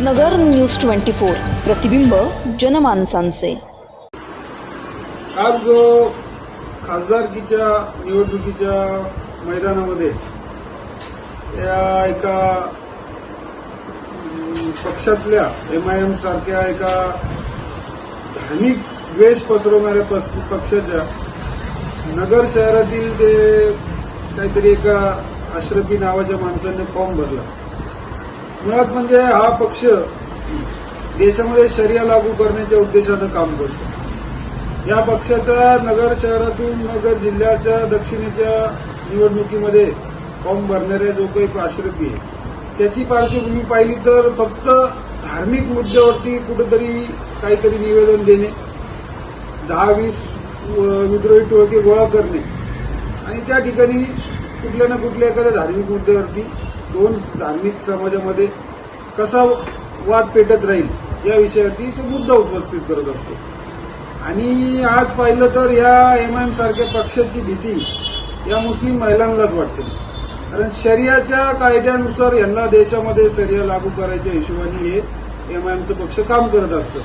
नगर news twenty four. प्रतिबिंब जनमानसांचे. आज जो खासदारकीच्या निवडणुकीच्या मैदानामध्ये या एका पक्षातल्या एम आय एम सारख्या एका धार्मिक द्वेष पसरवणाऱ्या पस- पक्षाच्या नगर शहरातील ते काहीतरी एका अश्रफी नावाच्या माणसाने फॉर्म भरला. मुळात म्हणजे हा पक्ष देशामध्ये शर्या लागू करण्याच्या उद्देशानं काम करतो. या पक्षाचा नगर शहरातून नगर जिल्ह्याच्या दक्षिणेच्या निवडणुकीमध्ये फॉर्म भरणाऱ्या जो काही आश्रपी आहे त्याची पार्श्वभूमी पाहिली तर फक्त धार्मिक मुद्द्यावरती कुठेतरी काहीतरी निवेदन देणे दहा वीस विद्रोही टोळके गोळा करणे आणि त्या ठिकाणी कुठल्या ना कुठल्या एखाद्या धार्मिक मुद्द्यावरती दोन धार्मिक समाजामध्ये कसा वाद पेटत राहील या विषयावरती तो मुद्दा उपस्थित करत असतो. आणि आज पाहिलं तर या एम एम सारख्या पक्षाची भीती या मुस्लिम महिलांनाच वाटते. कारण शरियाच्या कायद्यानुसार यांना देशामध्ये शरिया लागू करायच्या हिशोबाने हे एम आय एमचं पक्ष काम करत असतं.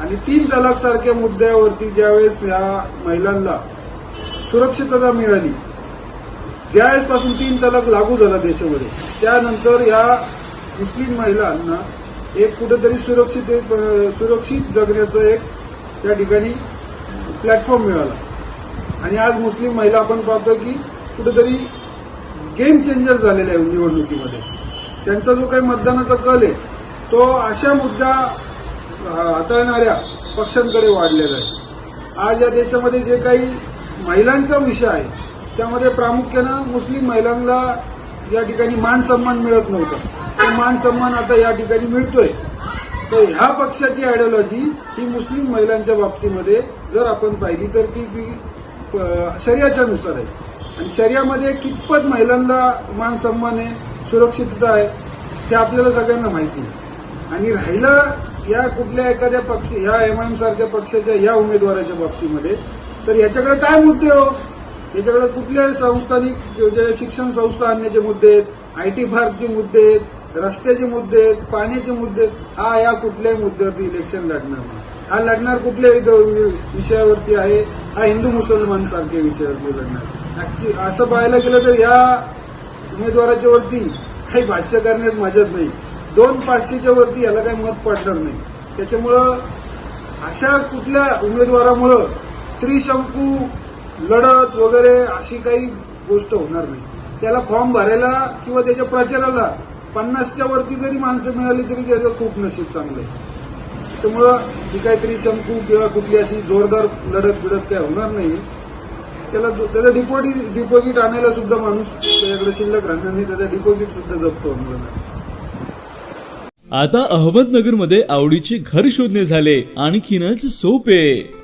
आणि तीन तलाक सारख्या मुद्द्यावरती ज्यावेळेस या महिलांना सुरक्षितता मिळाली ज्यावेळेसपासून तीन तलाक लागू झाला देशामध्ये त्यानंतर या मुस्लिम महिलांना एक कुठेतरी सुरक्षित सुरक्षित जगण्याचं एक त्या ठिकाणी प्लॅटफॉर्म मिळाला. आणि आज मुस्लिम महिला आपण पाहतो की कुठेतरी गेम चेंजर झालेला आहे निवडणुकीमध्ये. त्यांचा जो काही मतदानाचा कल आहे तो अशा मुद्दा हाताळणाऱ्या पक्षांकडे वाढलेला आहे. आज या देशामध्ये जे काही महिलांचा विषय आहे त्यामध्ये प्रामुख्यानं मुस्लिम महिलांना या ठिकाणी मान सन्मान मिळत नव्हता. तो मान सन्मान आता या ठिकाणी मिळतोय. तर ह्या पक्षाची आयडिओलॉजी ही मुस्लिम महिलांच्या बाबतीमध्ये जर आपण पाहिली तर ती ती, नुसार आहे. आणि शरियामध्ये कितपत महिलांना मान सन्मान आहे सुरक्षितता आहे ते आपल्याला सगळ्यांना माहिती आहे. आणि राहिलं या कुठल्या एखाद्या पक्ष ह्या एम सारख्या पक्षाच्या या उमेदवाराच्या बाबतीमध्ये तर याच्याकडे काय मुद्दे हो? याच्याकडे कुठल्या संस्थानिक जे शिक्षण संस्था आणण्याचे मुद्दे आहेत आय टी पार्कचे मुद्दे आहेत रस्त्याचे मुद्दे आहेत पाण्याचे मुद्दे आहेत. हा या कुठल्याही मुद्द्यावरती इलेक्शन लढणार नाही. हा लढणार कुठल्या विध- विषयावरती आहे हा हिंदू मुसलमान सारख्या विषयावरती लढणार. असं पाहायला गेलं तर या उमेदवाराच्या वरती काही भाष्य करण्यात मजाच नाही. दोन पाचशेच्या वरती याला काही मत पडणार नाही. त्याच्यामुळं अशा कुठल्या उमेदवारामुळं त्रिशंकू लढत वगैरे अशी काही गोष्ट होणार नाही. त्याला फॉर्म भरायला किंवा त्याच्या प्रचाराला पन्नासच्या वरती जरी माणसं मिळाली तरी त्याचं खूप नशीब चांगलं आहे. त्याच्यामुळं ही काहीतरी शंकू किंवा कुठली अशी जोरदार लढत बिडत काय होणार नाही. त्याला त्याचं डिपॉझिट डिपॉझिट आणायला सुद्धा माणूस त्याच्याकडे शिल्लक राहणार नाही त्याचा डिपॉझिट सुद्धा जप्त होणार नाही. आता अहमदनगरमध्ये आवडीचे घर शोधणे झाले. आणखीनच सोपे.